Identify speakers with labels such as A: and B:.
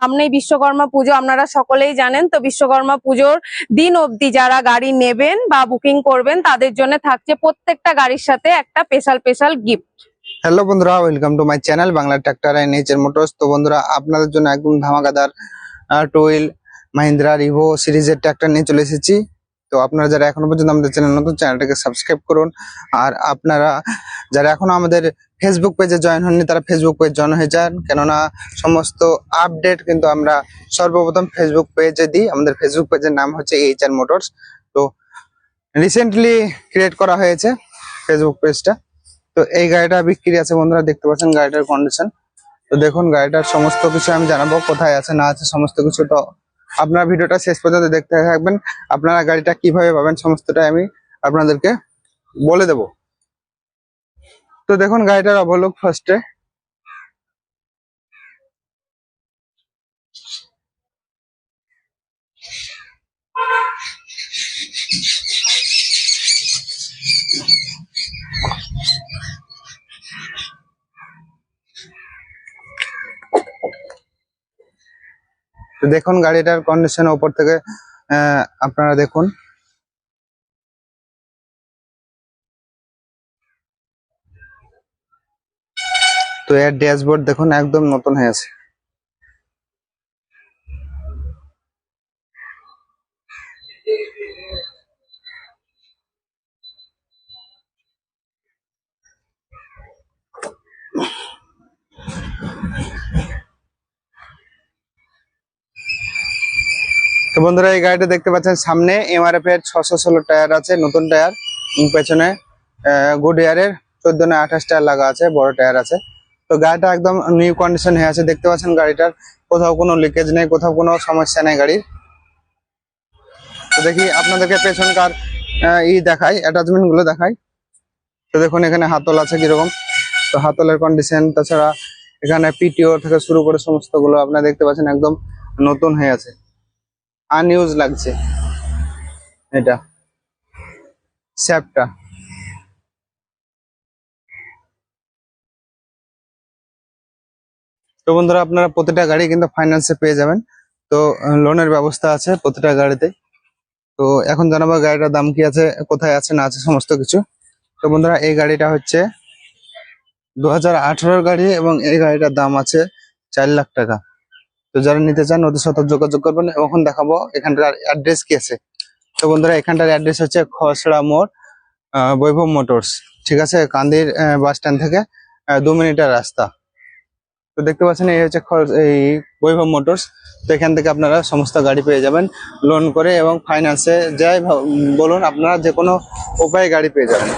A: সামনেই বিশ্বকর্মা পুজো, আপনারা সকলেই জানেন তো বিশ্বকর্মা পুজোর দিন অবধি যারা গাড়ি নেবেন বা বুকিং করবেন, তাদের জন্য থাকছে প্রত্যেকটা গাড়ির সাথে একটা স্পেশাল স্পেশাল গিফট
B: হ্যালো বন্ধুরা welcome to my channel Bangla tractor and nature motors তো বন্ধুরা, আপনাদের জন্য একদম ধামাকাদার টুইল মাহিন্দ্রা রিভো সিরিজের ট্রাক্টর নিয়ে চলে এসেছি। তো আপনারা যারা এখনও পর্যন্ত আমাদের চ্যানেল নতুন চ্যানেলটাকে সাবস্ক্রাইব করুন। আর আপনারা যারা এখন আমাদের ফেসবুক পেজে জয়েন হননি, তারা ফেসবুক পেজ জয়েন হয়ে যান। কেননা সমস্ত আপডেট কিন্তু আমরা সর্বপ্রথম ফেসবুক পেজে দিই। আমাদের ফেসবুক পেজের নাম হচ্ছে এইচ আর মোটরস তো রিসেন্টলি ক্রিয়েট করা হয়েছে ফেসবুক পেজটা তো এই গাড়িটা বিক্রি আছে, বন্ধুরা, দেখতে পাচ্ছেন গাড়িটার কন্ডিশন তো দেখুন গাড়িটার সমস্ত কিছু আমি জানাব, কোথায় আছে, না আছে, সমস্ত কিছু তো আপনারা ভিডিওটা শেষ পর্যন্ত দেখতে থাকবেন। আপনারা গাড়িটা কীভাবে পাবেন, সমস্তটাই আমি আপনাদেরকে বলে দেব। তো দেখুন গাড়িটার অবলোক ফার্স্টে দেখুন গাড়িটার কন্ডিশন উপর থেকে আপনারা দেখুন। তো এর ড্যাশবোর্ড দেখুন, একদম নতুন হয়ে আছে। তো বন্ধুরা, এই গাড়িটা দেখতে পাচ্ছেন সামনে এমআরএফ এর ছশো ষোলো টায়ার আছে, নতুন টায়ার। পেছনে গুড এয়ারের, চোদ্দ না আঠাশ টায়ার লাগা আছে, বড় টায়ার আছে। তো গাড়িটা একদম নিউ কন্ডিশন হয়ে আছে, দেখতে পাচ্ছেন গাড়িটার। কোথাও কোনো লিকেজ নেই, কোথাও কোনো সমস্যা নেই গাড়ির। তো দেখি আপনাদেরকে পেছনকার ই দেখাই অ্যাটাচমেন্টগুলো দেখাই। তো দেখুন এখানে হাতল আছে কীরকম। তো হাতলের কন্ডিশন তাছাড়া এখানে পিটিও থেকে শুরু করে সমস্তগুলো আপনারা দেখতে পাচ্ছেন একদম নতুন হয়ে আছে। আনইউজ লাগছে। এটা। স্যাপটা তো বন্ধুরা, আপনারা প্রতিটা গাড়ি কিন্তু ফাইন্যান্সে পেয়ে যাবেন। তো লোনের ব্যবস্থা আছে প্রতিটা গাড়িতে। তো এখন জানাব গাড়িটার দাম কি আছে, কোথায় আছে, না আছে, সমস্ত কিছু। তো বন্ধুরা, এই গাড়িটা হচ্ছে দু হাজার গাড়ি এবং এই গাড়িটার দাম আছে চার লাখ টাকা। তো যারা নিতে চান, ওদের সাথে যোগাযোগ করবেন এখন দেখাবো এখানটার অ্যাড্রেস কি আছে। তো বন্ধুরা, এখানটার অ্যাড্রেস হচ্ছে খসড়া মোড় বৈভব মোটরস। ঠিক আছে, কান্দির বাস স্ট্যান্ড থেকে দু মিনিটের রাস্তা। তো দেখতে পাচ্ছেন, এই হচ্ছে এই বৈভব মোটরস। তো এখান থেকে আপনারা সমস্ত গাড়ি পেয়ে যাবেন লোন করে এবং ফাইন্যান্সে যাই বলুন, আপনারা যে কোনো উপায়ে গাড়ি পেয়ে যাবেন।